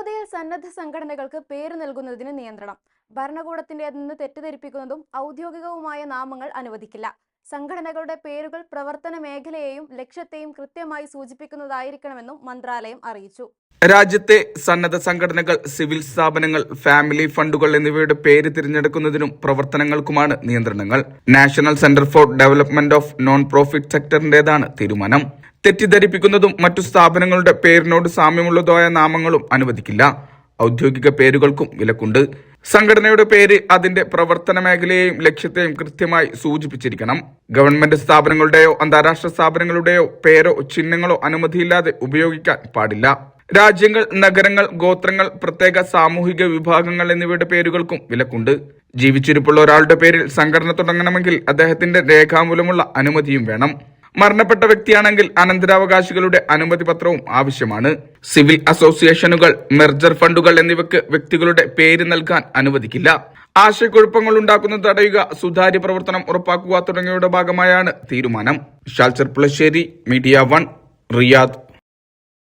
സൗദിയിൽ സന്നദ്ധ സംഘടനകൾക്ക് പേര് നൽകുന്നതിന് നിയന്ത്രണം. ഭരണകൂടത്തിന്റേതെന്ന് തെറ്റിദ്ധരിപ്പിക്കുന്നതും ഔദ്യോഗികവുമായ നാമങ്ങൾ അനുവദിക്കില്ല. സംഘടനകളുടെ പേരുകൾ പ്രവർത്തന മേഖലയെയും ലക്ഷ്യത്തെയും കൃത്യമായി സൂചിപ്പിക്കുന്നതായിരിക്കണമെന്നും മന്ത്രാലയം അറിയിച്ചു. രാജ്യത്തെ സന്നദ്ധ സംഘടനകൾ സിവിൽ സ്ഥാപനങ്ങൾ ഫാമിലി ഫണ്ടുകൾ എന്നിവയുടെ പേര് തിരഞ്ഞെടുക്കുന്നതിനും പ്രവർത്തനങ്ങൾക്കുമാണ് നിയന്ത്രണങ്ങൾ. National centre for development of non profit സെക്ടറിന്റേതാണ് തീരുമാനം. തെറ്റിദ്ധരിപ്പിക്കുന്നതും മറ്റു സ്ഥാപനങ്ങളുടെ പേരിനോട് സാമ്യമുള്ളതായ നാമങ്ങളും അനുവദിക്കില്ല. ഔദ്യോഗിക പേരുകൾക്കും വിലക്കുണ്ട്. സംഘടനയുടെ പേര് അതിന്റെ പ്രവർത്തന മേഖലയെയും ലക്ഷ്യത്തെയും കൃത്യമായി സൂചിപ്പിച്ചിരിക്കണം. ഗവൺമെന്റ് സ്ഥാപനങ്ങളുടെയോ അന്താരാഷ്ട്ര സ്ഥാപനങ്ങളുടെയോ പേരോ ചിഹ്നങ്ങളോ അനുമതിയില്ലാതെ ഉപയോഗിക്കാൻ പാടില്ല. രാജ്യങ്ങൾ നഗരങ്ങൾ ഗോത്രങ്ങൾ പ്രത്യേക സാമൂഹിക വിഭാഗങ്ങൾ എന്നിവയുടെ പേരുകൾക്കും വിലക്കുണ്ട്. ജീവിച്ചിരിപ്പുള്ള ഒരാളുടെ പേരിൽ സംഘടന തുടങ്ങണമെങ്കിൽ അദ്ദേഹത്തിന്റെ രേഖാമൂലമുള്ള അനുമതിയും വേണം. മരണപ്പെട്ട വ്യക്തിയാണെങ്കിൽ അനന്തരാവകാശികളുടെ അനുമതി പത്രവും ആവശ്യമാണ്. സിവിൽ അസോസിയേഷനുകൾ മെർജർ ഫണ്ടുകൾ എന്നിവയ്ക്ക് വ്യക്തികളുടെ പേര് നൽകാൻ അനുവദിക്കില്ല. ആശയക്കുഴപ്പങ്ങൾ ഉണ്ടാക്കുന്നത് തടയുക സുതാര്യ പ്രവർത്തനം ഉറപ്പാക്കുക തുടങ്ങിയവയുടെ ഭാഗമായാണ് തീരുമാനം. Vishal Cherpulassery media one Riyadh